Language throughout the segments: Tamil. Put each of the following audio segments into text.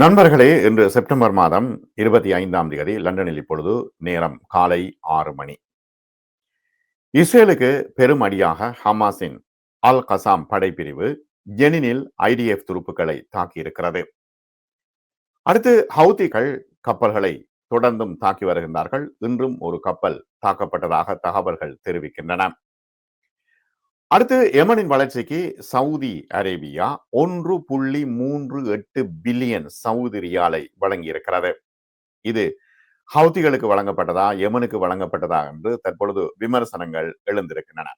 நண்பர்களே இன்று செப்டம்பர் மாதம் இருபத்தி ஐந்தாம் தேதி லண்டனில் இப்பொழுது நேரம் காலை ஆறு மணி. இஸ்ரேலுக்கு பெரும் அடியாக ஹமாஸின் அல் கசாம் படைப்பிரிவு ஜெனினில் ஐடிஎஃப் துருப்புக்களை தாக்கியிருக்கிறது. அடுத்து ஹவுதிகள் கப்பல்களை தொடர்ந்தும் தாக்கி வருகின்றார்கள். இன்றும் ஒரு கப்பல் தாக்கப்பட்டதாக தகவல்கள் தெரிவிக்கின்றன. அடுத்து எமனின் வளர்ச்சிக்கு சவுதி அரேபியா ஒன்று புள்ளி மூன்று எட்டு பில்லியன் சவுதி ரியாலை வழங்கியிருக்கிறது. இது ஹவுதிகளுக்கு வழங்கப்பட்டதா எமனுக்கு வழங்கப்பட்டதா என்று தற்பொழுது விமர்சனங்கள் எழுந்திருக்கின்றன.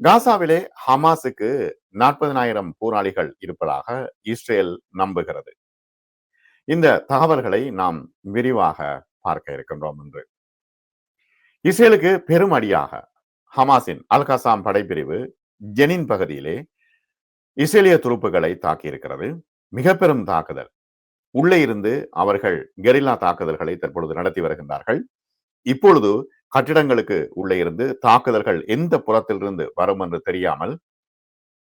காசாவிலே ஹமாஸுக்கு நாற்பதனாயிரம் போராளிகள் இருப்பதாக இஸ்ரேல் நம்புகிறது. இந்த தகவல்களை நாம் விரிவாக பார்க்க இருக்கின்றோம் என்று இஸ்ரேலுக்கு பெரும் அடியாக ஹமாஸின் அல் கசாம் படைப்பிரிவு ஜெனின் பகுதியிலே இஸ்ரேலிய துருப்புகளை தாக்கியிருக்கிறது. மிக பெரும் தாக்குதல். உள்ளே இருந்து அவர்கள் கெரில்லா தாக்குதல்களை தற்பொழுது நடத்தி வருகின்றார்கள். இப்பொழுது கட்டிடங்களுக்கு உள்ளே இருந்து தாக்குதல்கள் எந்த புறத்திலிருந்து வரும் என்று தெரியாமல்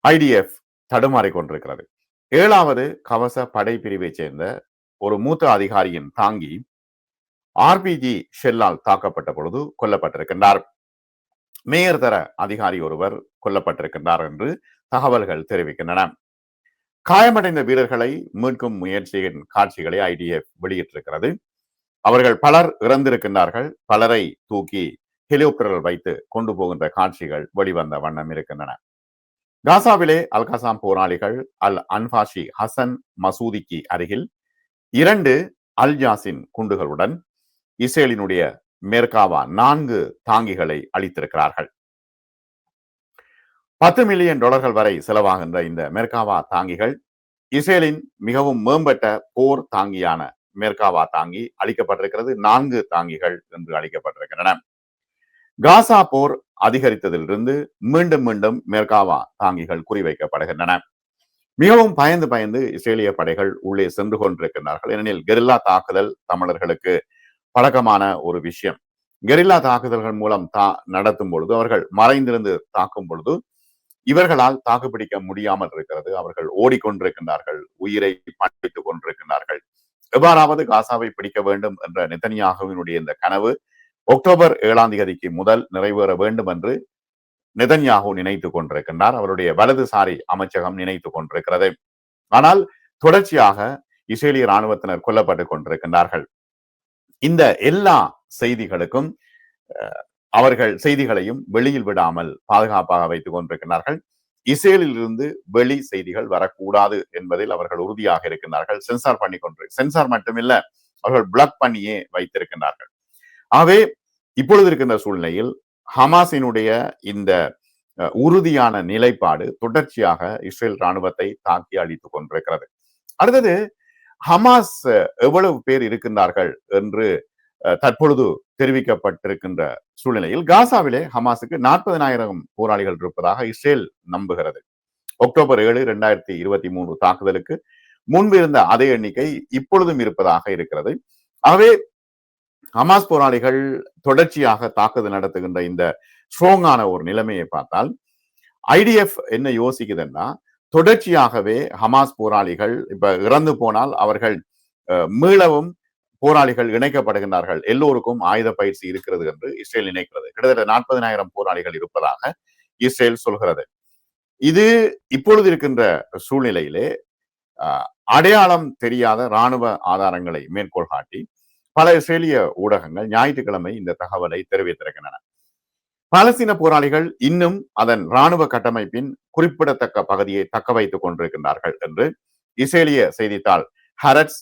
ஐடிஎஃப் தடுமாறி கொண்டிருக்கிறது. ஏழாவது கவச படைப்பிரிவை சேர்ந்த ஒரு மூத்த அதிகாரியின் தாங்கி ஆர்பிஜி ஷெல்லால் தாக்கப்பட்ட பொழுது கொல்லப்பட்டிருக்கின்றார். மேயர் தர அதிகாரி ஒருவர் கொல்லப்பட்டிருக்கின்றார் என்று தகவல்கள் தெரிவிக்கின்றன. காயமடைந்த வீரர்களை மீட்கும் முயற்சியின் காட்சிகளை ஐடிஎஃப் வெளியிட்டிருக்கிறது. அவர்கள் பலர் இறந்திருக்கின்றார்கள். பலரை தூக்கி ஹெலிகாப்டர்கள் வைத்து கொண்டு போகின்ற காட்சிகள் வெளிவந்த வண்ணம் இருக்கின்றன. காசாவிலே அல்காசாம் போராளிகள் அல் அன்பாஷி ஹசன் மசூதிக்கு அருகில் இரண்டு அல் ஜாசின் குண்டுகளுடன் இஸ்ரேலினுடைய மேற்காவா நான்கு தாங்கிகளை அளித்திருக்கிறார்கள். பத்து மில்லியன் டாலர்கள் வரை செலவாகின்ற இந்த மேற்காவா தாங்கிகள் இஸ்ரேலின் மிகவும் மேம்பட்ட போர் தாங்கியான மேற்காவா தாங்கி அளிக்கப்பட்டிருக்கிறது நான்கு தாங்கிகள் என்று அளிக்கப்பட்டிருக்கின்றன. காசா போர் அதிகரித்ததிலிருந்து மீண்டும் மீண்டும் மேற்காவா தாங்கிகள் குறிவைக்கப்படுகின்றன. மிகவும் பயந்து பயந்து இஸ்ரேலிய படைகள் உள்ளே சென்று கொண்டிருக்கின்றார்கள். ஏனெனில் கெரில்லா தாக்குதல் தமிழர்களுக்கு பழக்கமான ஒரு விஷயம். கெரில்லா தாக்குதல்கள் மூலம் தா நடத்தும் பொழுது அவர்கள் மறைந்திருந்து தாக்கும் பொழுது இவர்களால் தாக்குப்பிடிக்க முடியாமல் இருக்கிறது. அவர்கள் ஓடிக்கொண்டிருக்கின்றார்கள். உயிரை பணித்துக் கொண்டிருக்கின்றார்கள். எவ்வாறாவது காசாவை பிடிக்க வேண்டும் என்ற நிதன்யாகுவினுடைய இந்த கனவு அக்டோபர் ஏழாம் தேதிக்கு முதல் நிறைவேற வேண்டும் என்று நிதன்யாகு நினைத்துக் கொண்டிருக்கின்றார். அவருடைய வலதுசாரி அமைச்சகம் நினைத்துக் கொண்டிருக்கிறது. ஆனால் தொடர்ச்சியாக இஸ்ரேலிய இராணுவத்தினர் கொல்லப்பட்டுக் கொண்டிருக்கின்றார்கள். இந்த எல்லா செய்திகளுக்கும் அவர்கள் செய்திகளையும் வெளியில் விடாமல் பாதுகாப்பாக வைத்துக் கொண்டிருக்கிறார்கள். இஸ்ரேலில் இருந்து வெளி செய்திகள் வரக்கூடாது என்பதில் அவர்கள் உறுதியாக இருக்கின்றார்கள். சென்சார் பண்ணி கொண்டு சென்சார் மட்டுமில்ல அவர்கள் பிளாக் பண்ணியே வைத்திருக்கின்றார்கள். ஆகவே இப்பொழுது இருக்கின்ற சூழ்நிலையில் ஹமாஸினுடைய இந்த உறுதியான நிலைப்பாடு தொடர்ச்சியாக இஸ்ரேல் ராணுவத்தை தாக்கி அழித்துக் கொண்டிருக்கிறது. அடுத்தது ஹமாஸ் எவ்வளவு பேர் இருக்கின்றார்கள் என்று தற்பொழுது தெரிவிக்கப்பட்டிருக்கின்ற சூழ்நிலையில் காசாவிலே ஹமாஸுக்கு நாற்பதனாயிரம் போராளிகள் இருப்பதாக இஸ்ரேல் நம்புகிறது. அக்டோபர் ஏழு இரண்டாயிரத்தி இருபத்தி மூன்று தாக்குதலுக்கு முன்பு இருந்த அதே எண்ணிக்கை இப்பொழுதும் இருப்பதாக இருக்கிறது. ஆகவே ஹமாஸ் போராளிகள் தொடர்ச்சியாக தாக்குதல் நடத்துகின்ற இந்த ஸ்ட்ராங்கான ஒரு நிலைமையை பார்த்தால் ஐடிஎஃப் என்ன யோசிக்குதுன்னா தொடர்ச்சியாகவே ஹமாஸ் போராளிகள் இப்ப இறந்து போனால் அவர்கள் மீளவும் போராளிகள் இணைக்கப்படுகின்றார்கள். எல்லோருக்கும் ஆயுத பயிற்சி இருக்கிறது என்று இஸ்ரேல் நினைக்கிறது. கிட்டத்தட்ட நாற்பதினாயிரம் போராளிகள் இருப்பதாக இஸ்ரேல் சொல்கிறது. இது இப்பொழுது இருக்கின்ற சூழ்நிலையிலே அடையாளம் தெரியாத இராணுவ ஆதாரங்களை மேற்கோள் காட்டி பல இஸ்ரேலிய ஊடகங்கள் ஞாயிற்றுக்கிழமை இந்த தகவலை தெரிவித்திருக்கின்றன. பாலஸ்தீன போராளிகள் இன்னும் அதன் இராணுவ கட்டமைப்பின் குறிப்பிடத்தக்க பகுதியை தக்க வைத்துக் கொண்டிருக்கின்றார்கள் என்று இஸ்ரேலிய செய்தித்தாள் ஹரட்ஸ்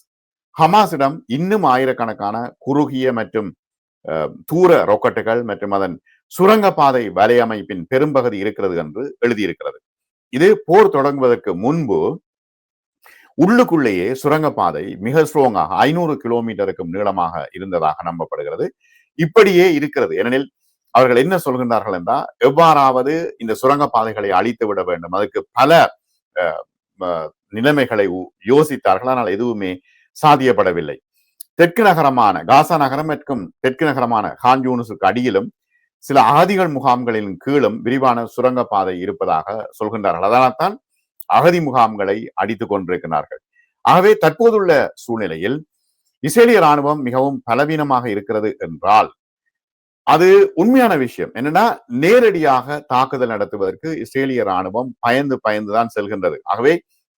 ஹமாஸிடம் இன்னும் ஆயிரக்கணக்கான குறுகிய மற்றும் தூர ராக்கெட்டுகள் மற்றும் அதன் சுரங்கப்பாதை வலையமைப்பின் பெரும்பகுதி இருக்கிறது என்று எழுதியிருக்கிறது. இது போர் தொடங்குவதற்கு முன்பு உள்ளுக்குள்ளேயே சுரங்கப்பாதை மிக ஸ்ட்ராங்காக ஐநூறு கிலோமீட்டருக்கும் நீளமாக இருந்ததாக நம்பப்படுகிறது. இப்படியே இருக்கிறது. ஏனெனில் அவர்கள் என்ன சொல்கின்றார்கள் என்றால் எவ்வாறாவது இந்த சுரங்கப்பாதைகளை அழித்து விட வேண்டும். அதுக்கு பல நிலைமைகளை யோசித்தார்கள். ஆனால் எதுவுமே சாதியப்படவில்லை தெற்கு நகரமான காசா நகரம் மற்றும் தெற்கு நகரமான ஹான்யூனுஸுக்கு அடியிலும் சில அகதிகள் முகாம்களின் கீழும் விரிவான சுரங்கப்பாதை இருப்பதாக சொல்கின்றார்கள். அதனால்தான் அகதி முகாம்களை அடித்துக் கொண்டிருக்கிறார்கள். ஆகவே தற்போதுள்ள சூழ்நிலையில் இஸ்ரேலிய ராணுவம் மிகவும் பலவீனமாக இருக்கிறது என்றால் அது உண்மையான விஷயம். என்னன்னா நேரடியாக தாக்குதல் நடத்துவதற்கு இஸ்ரேலிய ராணுவம் பயந்து பயந்துதான் செல்கின்றது. ஆகவே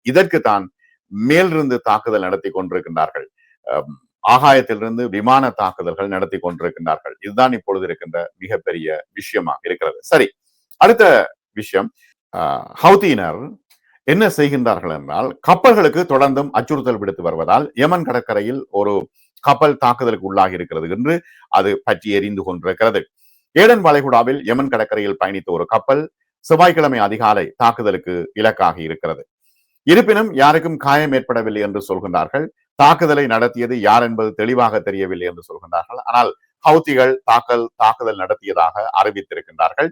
இதற்கு தான் மேலிருந்து தாக்குதல் நடத்தி கொண்டிருக்கின்றார்கள். ஆகாயத்திலிருந்து விமான தாக்குதல்கள் நடத்தி கொண்டிருக்கின்றார்கள். இதுதான் இப்பொழுது இருக்கின்ற மிகப்பெரிய விஷயமா இருக்கிறது. சரி அடுத்த விஷயம். ஹவுதியினர் என்ன செய்கின்றார்கள் என்றால் கப்பல்களுக்கு தொடர்ந்தும் அச்சுறுத்தல் விடுத்து வருவதால் யமன் கடற்கரையில் ஒரு கப்பல் தாக்குதலுக்கு உள்ளாகி இருக்கிறது என்று அது பற்றி எரிந்து கொண்டிருக்கிறது. ஏடன் வளைகுடாவில் யமன் கடற்கரையில் பயணித்த ஒரு கப்பல் செவ்வாய்க்கிழமை அதிகாலை தாக்குதலுக்கு இலக்காகி இருக்கிறது. இருப்பினும் யாருக்கும் காயம் ஏற்படவில்லை என்று சொல்கின்றார்கள். தாக்குதலை நடத்தியது யார் என்பது தெளிவாக தெரியவில்லை என்று சொல்கின்றார்கள். ஆனால் ஹவுத்திகள் தாக்கல் தாக்குதல் நடத்தியதாக அறிவித்திருக்கின்றார்கள்.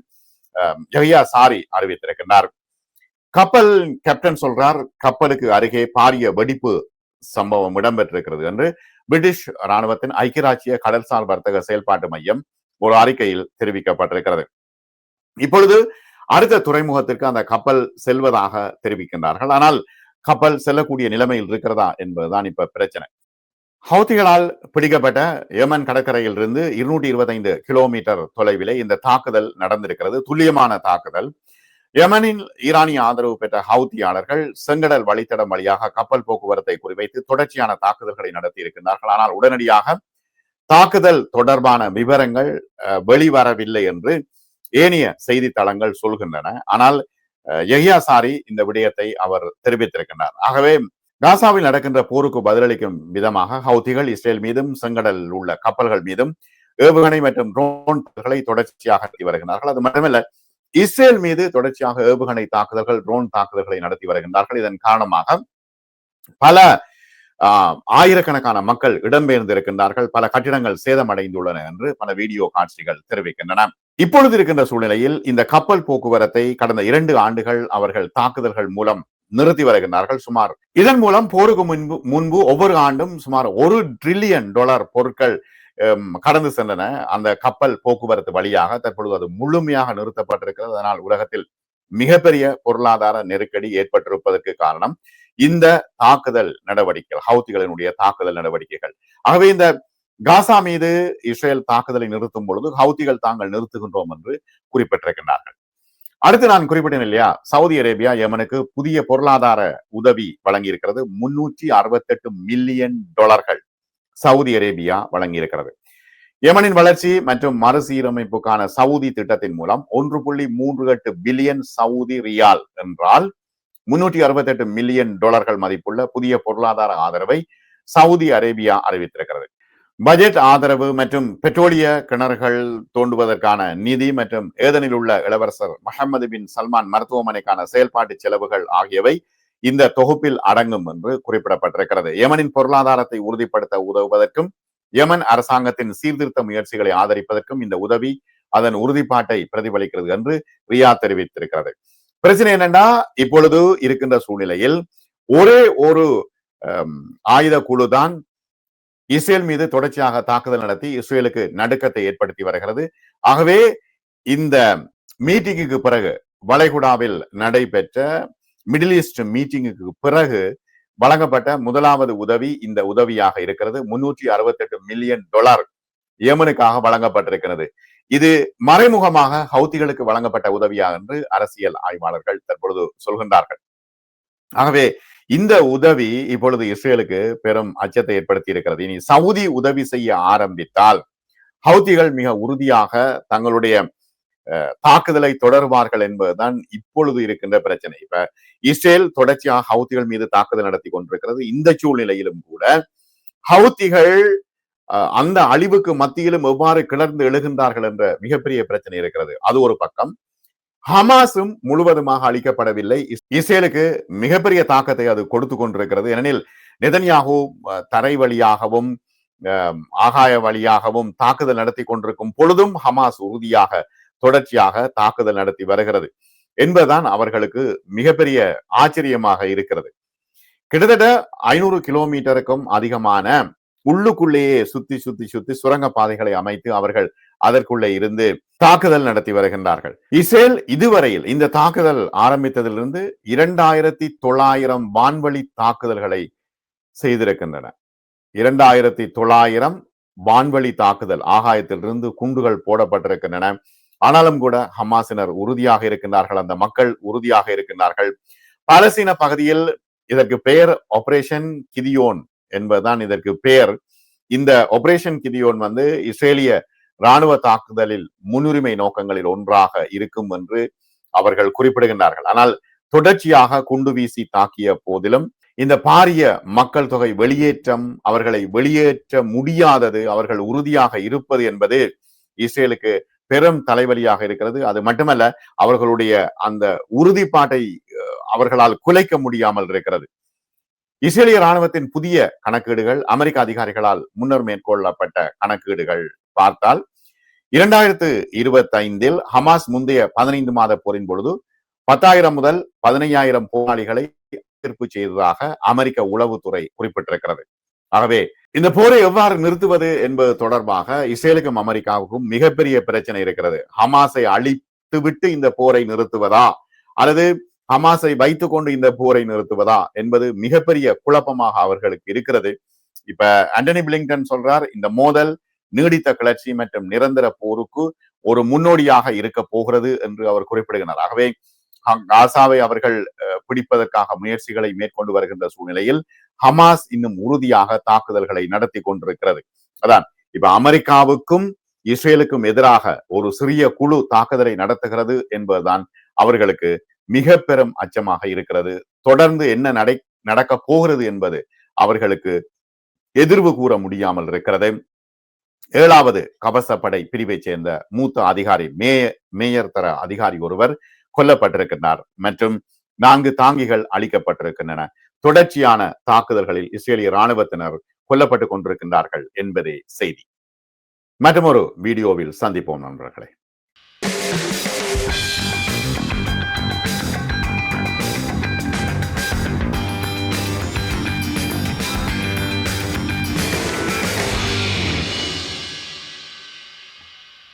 ஜெயா சாரி அறிவித்திருக்கின்றார். கப்பல் கேப்டன் சொல்றார் கப்பலுக்கு அருகே பாரிய வெடிப்பு சம்பவம் இடம்பெற்றிருக்கிறது என்று பிரிட்டிஷ் ராணுவத்தின் ஐக்கியராட்சிய கடல்சார் வர்த்தக செயல்பாட்டு மையம் ஒரு அறிக்கையில் தெரிவிக்கப்பட்டிருக்கிறது. இப்பொழுது அடுத்த துறைமுகத்திற்கு அந்த கப்பல் செல்வதாக தெரிவிக்கின்றார்கள். ஆனால் கப்பல் செல்லக்கூடிய நிலைமையில் இருக்கிறதா என்பதுதான் இப்ப பிரச்சனை. ஹவுதிகளால் பிடிக்கப்பட்ட யமன் கடற்கரையில் இருந்து இருநூற்றி இருபத்தைந்து கிலோமீட்டர் தொலைவிலே இந்த தாக்குதல் நடந்திருக்கிறது. துல்லியமான தாக்குதல். யமனில் ஈரானிய ஆதரவு பெற்ற ஹவுத்தியாளர்கள் செங்கடல் வழித்தடம் வழியாக கப்பல் போக்குவரத்தை குறிவைத்து தொடர்ச்சியான தாக்குதல்களை நடத்தி இருக்கின்றார்கள் ஆனால் உடனடியாக தாக்குதல் தொடர்பான விவரங்கள் வெளிவரவில்லை என்று ஏனைய செய்தித்தளங்கள் சொல்கின்றன. ஆனால் எஹியா சாரி இந்த விடயத்தை அவர் தெரிவித்திருக்கின்றார். ஆகவே காசாவில் நடக்கின்ற போருக்கு பதிலளிக்கும் விதமாக ஹவுதிகள் இஸ்ரேல் மீதும் செங்கடல் உள்ள கப்பல்கள் மீதும் ஏவுகணை மற்றும் ட்ரோன்களை தொடர்ச்சியாக வருகின்றார்கள். வருகிறார்கள் அது மட்டுமல்ல இஸ்ரேல் மீது தொடர்ச்சியாக ஏவுகணை தாக்குதல்கள் ட்ரோன் தாக்குதல்களை நடத்தி வருகின்றார்கள். இதன் காரணமாக பல ஆயிரக்கணக்கான மக்கள் இடம்பெயர்ந்திருக்கின்றார்கள். பல கட்டிடங்கள் சேதமடைந்துள்ளன என்று பல வீடியோ காட்சிகள் தெரிவிக்கின்றன. இப்பொழுது இருக்கின்ற சூழ்நிலையில் இந்த கப்பல் போக்குவரத்தை கடந்த இரண்டு ஆண்டுகள் அவர்கள் தாக்குதல்கள் மூலம் நிறுத்தி வருகின்றார்கள். சுமார் இதன் மூலம் போருக்கு முன்பு முன்பு ஒவ்வொரு ஆண்டும் சுமார் ஒரு ட்ரில்லியன் டாலர் பொருட்கள் கடந்து சென்றன. அந்த கப்பல் போக்குவரத்து வழியாக தற்பொழுது அது முழுமையாக நிறுத்தப்பட்டிருக்கிறது. அதனால் உலகத்தில் மிகப்பெரிய பொருளாதார நெருக்கடி ஏற்பட்டிருப்பதற்கு காரணம் இந்த தாக்குதல் நடவடிக்கைகள் ஹவுத்திகளினுடைய தாக்குதல் நடவடிக்கைகள். ஆகவே இந்த காசா மீது இஸ்ரேல் தாக்குதலை நிறுத்தும் பொழுது ஹவுத்திகள் தாங்கள் நிறுத்துகின்றோம் என்று குறிப்பிட்டிருக்கின்றார்கள். அடுத்து நான் குறிப்பிட்டேன் இல்லையா? சவுதி அரேபியா யமனுக்கு புதிய பொருளாதார உதவி வழங்கி இருக்கிறது முன்னூற்றி அறுபத்தெட்டு மில்லியன் டாலர்கள். சவுதி அரேபியா வழங்கியிருக்கிறது. யமனின் வளர்ச்சி மற்றும் மறுசீரமைப்புக்கான சவுதி திட்டத்தின் மூலம் ஒன்று புள்ளி மூன்று எட்டு பில்லியன் சவுதி ரியால் என்றால் முன்னூற்றி அறுபத்தி எட்டு மில்லியன் டாலர்கள் மதிப்புள்ள புதிய பொருளாதார ஆதரவை சவுதி அரேபியா அறிவித்திருக்கிறது. பட்ஜெட் ஆதரவு மற்றும் பெட்ரோலிய கிணறுகள் தோண்டுவதற்கான நிதி மற்றும் ஏதனில் உள்ள இளவரசர் மஹமது பின் சல்மான் மருத்துவமனைக்கான செயல்பாட்டு செலவுகள் ஆகியவை இந்த தொகுப்பில் அடங்கும் என்று குறிப்பிடப்பட்டிருக்கிறது. யமனின் பொருளாதாரத்தை உறுதிப்படுத்த உதவுவதற்கும் யமன் அரசாங்கத்தின் சீர்திருத்த முயற்சிகளை ஆதரிப்பதற்கும் இந்த உதவி அதன் உறுதிப்பாட்டை பிரதிபலிக்கிறது என்று ரியா தெரிவித்திருக்கிறது. பிரச்சனை என்னன்னா இப்பொழுது இருக்கின்ற சூழ்நிலையில் ஒரே ஒரு ஆயுத குழு தான் இஸ்ரேல் மீது தொடர்ச்சியாக தாக்குதல் நடத்தி இஸ்ரேலுக்கு நடுக்கத்தை ஏற்படுத்தி வருகிறது. ஆகவே இந்த மீட்டிங்குக்கு பிறகு வளைகுடாவில் நடைபெற்ற மிடில் ஈஸ்ட் மீட்டிங்குக்கு பிறகு வழங்கப்பட்ட முதலாவது உதவி இந்த உதவியாக இருக்கிறது. முன்னூற்றி அறுபத்தி எட்டு மில்லியன் டாலர் யமனுக்காக வழங்கப்பட்டிருக்கிறது. இது மறைமுகமாக ஹவுத்திகளுக்கு வழங்கப்பட்ட உதவியா என்று அரசியல் ஆய்வாளர்கள் தற்பொழுது சொல்கின்றார்கள். ஆகவே இந்த உதவி இப்பொழுது இஸ்ரேலுக்கு பெரும் அச்சத்தை ஏற்படுத்தி இருக்கிறது இனி சவுதி உதவி செய்ய ஆரம்பித்தால் ஹவுத்திகள் மிக உறுதியாக தங்களுடைய தாக்குதலை தொடர்வார்கள் என்பதுதான் இப்பொழுது இருக்கின்ற பிரச்சனை. இப்ப இஸ்ரேல் தொடர்ச்சியாக ஹவுத்திகள் மீது தாக்குதல் நடத்தி கொண்டிருக்கிறது. இந்த சூழ்நிலையிலும் கூட ஹவுத்திகள் அந்த அழிவுக்கு மத்தியிலும் எவ்வாறு கிளர்ந்து எழுகின்றார்கள் என்ற மிகப்பெரிய பிரச்சனை இருக்கிறது. அது ஒரு பக்கம். ஹமாஸும் முழுவதுமாக அளிக்கப்படவில்லை இஸ்ரேலுக்கு மிகப்பெரிய தாக்கத்தை அது கொடுத்து கொண்டிருக்கிறது. ஏனெனில் நெதன்யாகு தரை வழியாகவும் ஆகாய வழியாகவும் தாக்குதல் நடத்தி கொண்டிருக்கும் பொழுதும் ஹமாஸ் உறுதியாக தொடர்ச்சியாக தாக்குதல் நடத்தி வருகிறது என்பதுதான் அவர்களுக்கு மிகப்பெரிய ஆச்சரியமாக இருக்கிறது. கிட்டத்தட்ட ஐநூறு கிலோமீட்டருக்கும் அதிகமான உள்ளுக்குள்ளேயே சுத்தி சுத்தி சுத்தி சுரங்க பாதைகளை அமைத்து அவர்கள் அதற்குள்ளே இருந்து தாக்குதல் நடத்தி வருகின்றார்கள். இஸ்ரேல் இதுவரையில் இந்த தாக்குதல் ஆரம்பித்ததிலிருந்து இரண்டாயிரத்தி தொள்ளாயிரம் வான்வழி தாக்குதல்களை செய்திருக்கின்றன. இரண்டாயிரத்தி தொள்ளாயிரம் வான்வழி தாக்குதல் ஆகாயத்திலிருந்து குண்டுகள் போடப்பட்டிருக்கின்றன. ஆனாலும் கூட ஹமாசினர் உறுதியாக இருக்கின்றார்கள். அந்த மக்கள் உறுதியாக இருக்கின்றார்கள். பாலஸ்தீன பகுதியில் இதற்கு பெயர் ஆபரேஷன் கிதியோன் என்பதுதான் இதற்கு பெயர். இந்த ஆபரேஷன் கிதியோன் வந்து இஸ்ரேலிய ராணுவ தாக்குதலில் முன்னுரிமை நோக்கங்களில் ஒன்றாக இருக்கும் என்று அவர்கள் குறிப்பிடுகின்றார்கள். ஆனால் தொடர்ச்சியாக குண்டு வீசி தாக்கிய போதிலும் இந்த பாரிய மக்கள் தொகை வெளியேற்றம் அவர்களை வெளியேற்ற முடியாதது அவர்கள் உறுதியாக இருப்பது என்பது இஸ்ரேலுக்கு பெரும் தலைவலியாக இருக்கிறது. அது மட்டுமல்ல அவர்களுடைய அந்த உறுதிப்பாட்டை அவர்களால் குலைக்க முடியாமல் இருக்கிறது. இஸ்ரேலிய ராணுவத்தின் புதிய கணக்கீடுகள் அமெரிக்க அதிகாரிகளால் முன்னர் மேற்கொள்ளப்பட்ட கணக்கீடுகள் பார்த்தால் இரண்டாயிரத்து இருபத்தி ஐந்தில் ஹமாஸ் முந்தைய பதினைந்து மாத போரின் பொழுது பத்தாயிரம் முதல் பதினையாயிரம் போராளிகளை எதிர்ப்பு செய்ததாக அமெரிக்க உளவுத்துறை குறிப்பிட்டிருக்கிறது. ஆகவே இந்த போரை எவ்வாறு நிறுத்துவது என்பது தொடர்பாக இஸ்ரேலுக்கும் அமெரிக்காவுக்கும் மிகப்பெரிய பிரச்சனை இருக்கிறது. ஹமாஸை அழித்துவிட்டு இந்த போரை நிறுத்துவதா? அல்லது ஹமாஸை வைத்துக் கொண்டு இந்த போரை நிறுத்துவதா? என்பது மிகப்பெரிய குழப்பமாக அவர்களுக்கு இருக்கிறது. இப்ப ஆண்டனி பிளிங்டன் சொல்றார் இந்த மோதல் நீடித்த கிளர்ச்சி மற்றும் நிரந்தர போருக்கு ஒரு முன்னோடியாக இருக்க போகிறது என்று அவர் குறிப்பிடுகிறார். ஆகவே காசாவை அவர்கள் பிடிப்பதற்காக முயற்சிகளை மேற்கொண்டு வருகின்ற சூழ்நிலையில் ஹமாஸ் இன்னும் உறுதியாக தாக்குதல்களை நடத்தி கொண்டிருக்கிறது. அதான் இப்ப அமெரிக்காவுக்கும் இஸ்ரேலுக்கும் எதிராக ஒரு சிறிய குழு தாக்குதலை நடத்துகிறது என்பதுதான் அவர்களுக்கு மிக பெரும் அச்சமாக இருக்கிறது. தொடர்ந்து என்ன நடை நடக்க போகிறது என்பது அவர்களுக்கு எதிர்வு கூற முடியாமல் இருக்கிறது. ஏழாவது கவசப்படை பிரிவை சேர்ந்த மூத்த அதிகாரி மே மேயர் தர அதிகாரி ஒருவர் கொல்லப்பட்டிருக்கின்றார். மற்றும் நான்கு தாங்கிகள் அளிக்கப்பட்டிருக்கின்றன தொடர்ச்சியான தாக்குதல்களில் இஸ்ரேலிய ராணுவத்தினர் கொல்லப்பட்டுக் கொண்டிருக்கின்றார்கள் என்பதே செய்தி. மற்றொரு வீடியோவில் சந்திப்போம் நண்பர்களே.